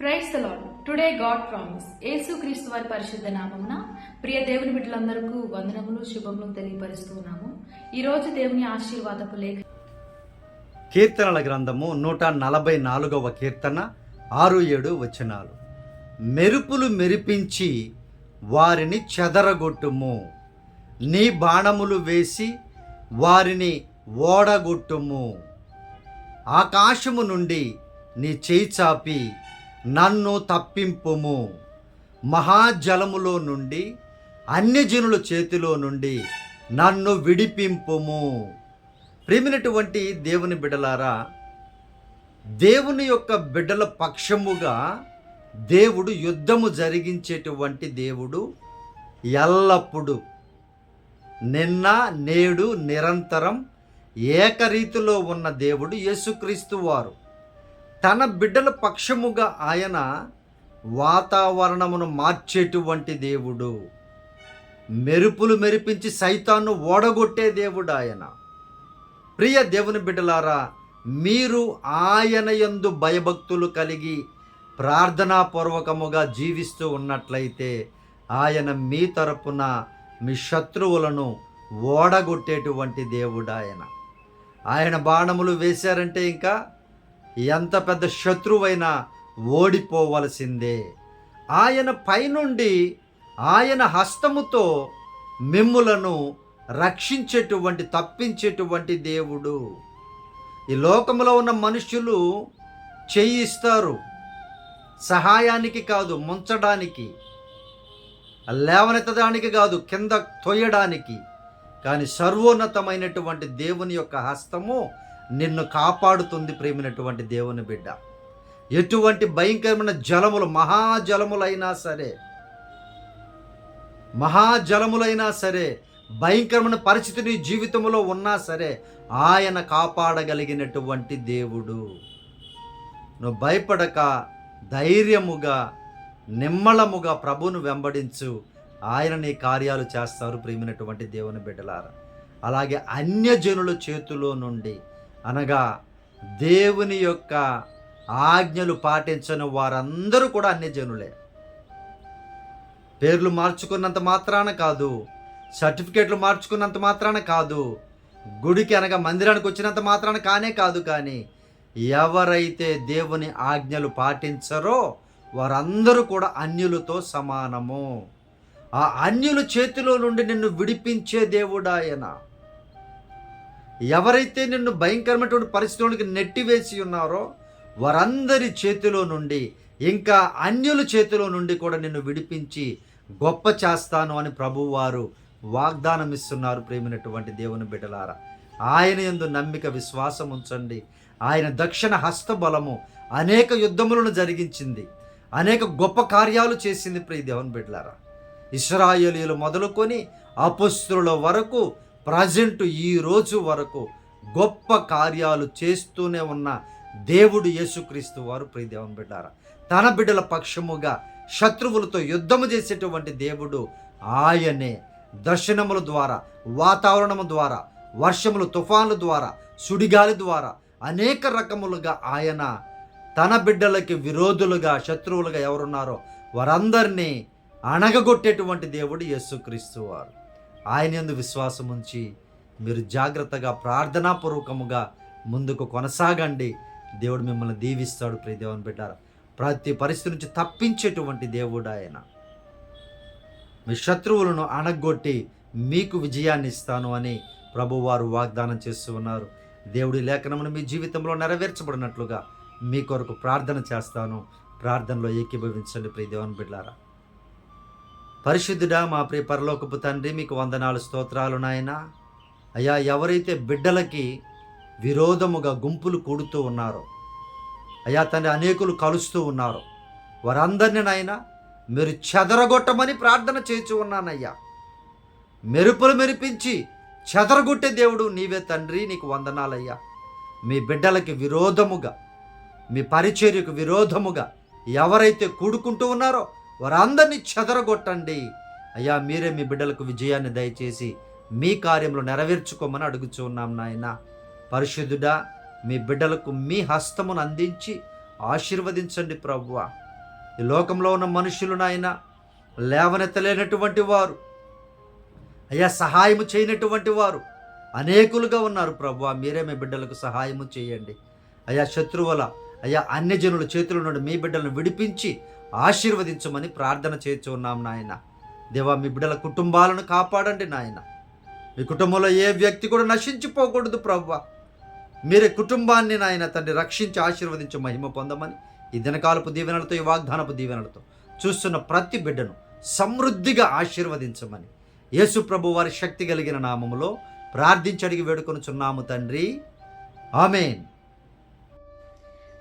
Praise lord today god promise. యేసుక్రీస్తు వారి పరిశుద్ధ నామమున ప్రియ దేవుని బిడ్డలందరికీ వందనములు శుభములు తెలియపరుస్తున్నాము ఈ రోజు దేవుని ఆశీర్వాదపు లేఖ కీర్తనల గ్రంథము నూట నలభై నాలుగవ కీర్తన ఆరు ఏడు వచనాలు. మెరుపులు మెరిపించి వారిని చెదరగొట్టుము. నీ బాణములు వేసి వారిని ఓడగొట్టుము. ఆకాశము నుండి నీ చేయి చాపి నన్ను తప్పింపుము. మహాజలములో నుండి అన్యజనుల చేతిలో నుండి నన్ను విడిపింపుము. ప్రేమినటువంటి దేవుని బిడ్డలారా దేవుని యొక్క బిడ్డల పక్షముగా దేవుడు యుద్ధము జరిగించేటువంటి దేవుడు ఎల్లప్పుడూ నిన్న నేడు నిరంతరం ఏకరీతిలో ఉన్న దేవుడు యేసుక్రీస్తు వారు. తన బిడ్డల పక్షముగా ఆయన వాతావరణమును మార్చేటువంటి దేవుడు. మెరుపులు మెరిపించి సైతాన్ను ఓడగొట్టే దేవుడు ఆయన. ప్రియ దేవుని బిడ్డలారా మీరు ఆయన యందు భయభక్తులు కలిగి ప్రార్థనాపూర్వకముగా జీవిస్తూ ఉన్నట్లయితే ఆయన మీ తరపున మీ శత్రువులను ఓడగొట్టేటువంటి దేవుడు ఆయన. ఆయన బాణములు వేశారంటే ఇంకా ఎంత పెద్ద శత్రువైనా ఓడిపోవలసిందే. ఆయన పైనుండి ఆయన హస్తముతో మిమ్ములను రక్షించేటువంటి తప్పించేటువంటి దేవుడు. ఈ లోకంలో ఉన్న మనుషులు చేయిస్తారు సహాయానికి కాదు ముంచడానికి. లేవనెత్తడానికి కాదు కింద తొయ్యడానికి. కానీ సర్వోన్నతమైనటువంటి దేవుని యొక్క హస్తము నిన్ను కాపాడుతుంది ప్రేమినటువంటి దేవుని బిడ్డ. ఎటువంటి భయంకరమైన జలములు మహాజలములైనా సరే మహాజలములైనా సరే భయంకరమైన పరిస్థితి నీ జీవితంలో ఉన్నా సరే ఆయన కాపాడగలిగినటువంటి దేవుడు. నువ్వు భయపడక ధైర్యముగా నిమ్మళముగా ప్రభును వెంబడించు. ఆయన నీ కార్యాలు చేస్తారు ప్రేమినటువంటి దేవుని బిడ్డలారా. అలాగే అన్యజనుల చేతిలో నుండి అనగా దేవుని యొక్క ఆజ్ఞలు పాటించని వారందరూ కూడా అన్ని జనులే. పేర్లు మార్చుకున్నంత మాత్రాన కాదు సర్టిఫికేట్లు మార్చుకున్నంత మాత్రాన కాదు గుడికి అనగా మందిరానికి వచ్చినంత మాత్రాన కానే కాదు కానీ ఎవరైతే దేవుని ఆజ్ఞలు పాటించరో వారందరూ కూడా అన్యులతో సమానము. ఆ అన్యుల చేతిలో నుండి నిన్ను విడిపించే దేవుడాయన. ఎవరైతే నిన్ను భయంకరమైనటువంటి పరిస్థితులకు నెట్టివేసి ఉన్నారో వారందరి చేతిలో నుండి ఇంకా అన్యుల చేతిలో నుండి కూడా నిన్ను విడిపించి గొప్ప చేస్తాను అని ప్రభువారు వాగ్దానం ఇస్తున్నారు ప్రేమినటువంటి దేవుని బిడ్డలారా. ఆయన ఎందు నమ్మిక విశ్వాసం ఉంచండి. ఆయన దక్షిణ హస్తబలము అనేక యుద్ధములను జరిగించింది. అనేక గొప్ప కార్యాలు చేసింది ప్రియ దేవుని బిడ్డలారా. ఇస్రాయేలీలు మొదలుకొని అపుస్తుల వరకు ప్రజెంట్ ఈ రోజు వరకు గొప్ప కార్యాలు చేస్తూనే ఉన్న దేవుడు యేసుక్రీస్తు వారు ప్రియ బిడ్డారా తన బిడ్డల పక్షముగా శత్రువులతో యుద్ధము చేసేటువంటి దేవుడు ఆయనే. దర్శనముల ద్వారా వాతావరణము ద్వారా వర్షములు తుఫాన్ల ద్వారా సుడిగాలి ద్వారా అనేక రకములుగా ఆయన తన బిడ్డలకి విరోధులుగా శత్రువులుగా ఎవరున్నారో వారందరినీ అణగగొట్టేటువంటి దేవుడు యేసుక్రీస్తు వారు. ఆయన యందు విశ్వాసం ఉంచి మీరు జాగ్రత్తగా ప్రార్థనాపూర్వకముగా ముందుకు కొనసాగండి. దేవుడు మిమ్మల్ని దీవిస్తాడు ప్రియ దేవుని బిడ్డారా. ప్రతి పరిస్థితి నుంచి తప్పించేటువంటి దేవుడు ఆయన. మీ శత్రువులను అణగొట్టి మీకు విజయాన్ని ఇస్తాను అని ప్రభువారు వాగ్దానం చేస్తూ ఉన్నారు. దేవుడి లేఖనమును మీ జీవితంలో నెరవేర్చబడినట్లుగా మీ కొరకు ప్రార్థన చేస్తాను. ప్రార్థనలో ఏకీభవించండి ప్రియ దేవుని బిడ్డారా. పరిశుద్ధుడా మా ప్రియ పరలోకపు తండ్రి మీకు వందనాలు స్తోత్రాలు నాయనా. అయ్యా ఎవరైతే బిడ్డలకి విరోధముగా గుంపులు కూడుతూ ఉన్నారో అయ్యా తండ్రి అనేకులు కలుస్తూ ఉన్నారు వారందరిని నాయన మీరు చెదరగొట్టమని ప్రార్థన చేసి ఉన్నానయ్యా. మెరుపులు మెరిపించి చెదరగొట్టే దేవుడు నీవే తండ్రి నీకు వందనాలయ్యా. మీ బిడ్డలకి విరోధముగా మీ పరిచర్యకు విరోధముగా ఎవరైతే కూడుకుంటూ ఉన్నారో వారందరినీ చెదరగొట్టండి. అయ్యా మీరే మీ బిడ్డలకు విజయాన్ని దయచేసి మీ కార్యంలో నెరవేర్చుకోమని అడుగుచూ ఉన్నాం నాయన. పరిశుద్ధుడా మీ బిడ్డలకు మీ హస్తమును అందించి ఆశీర్వదించండి ప్రభువ. ఈ లోకంలో ఉన్న మనుషులు నాయన లేవనెత్తలేనటువంటి వారు. అయ్యా సహాయము చేయనటువంటి వారు. అనేకులుగా ఉన్నారు ప్రభు మీరే మీ బిడ్డలకు సహాయము చేయండి. అయ్యా శత్రువుల అయ్యా అన్యజనుల చేతుల నుండి మీ బిడ్డలను విడిపించి ఆశీర్వదించమని ప్రార్థన చేయొచ్చు ఉన్నాం నాయన. దేవా మీ బిడ్డల కుటుంబాలను కాపాడండి నాయన. మీ కుటుంబంలో ఏ వ్యక్తి కూడా నశించిపోకూడదు ప్రవ్వ. మీరే కుటుంబాన్ని నాయన తండ్రి రక్షించి ఆశీర్వదించి మహిమ పొందమని ఈ దినకాలపు దీవెనలతో ఈ వాగ్దానపు దీవెనలతో చూస్తున్న ప్రతి బిడ్డను సమృద్ధిగా ఆశీర్వదించమని యేసు ప్రభు వారి శక్తి కలిగిన నామములో ప్రార్థించి అడిగి వేడుకొనుచున్నాము తండ్రి. ఆమెన్.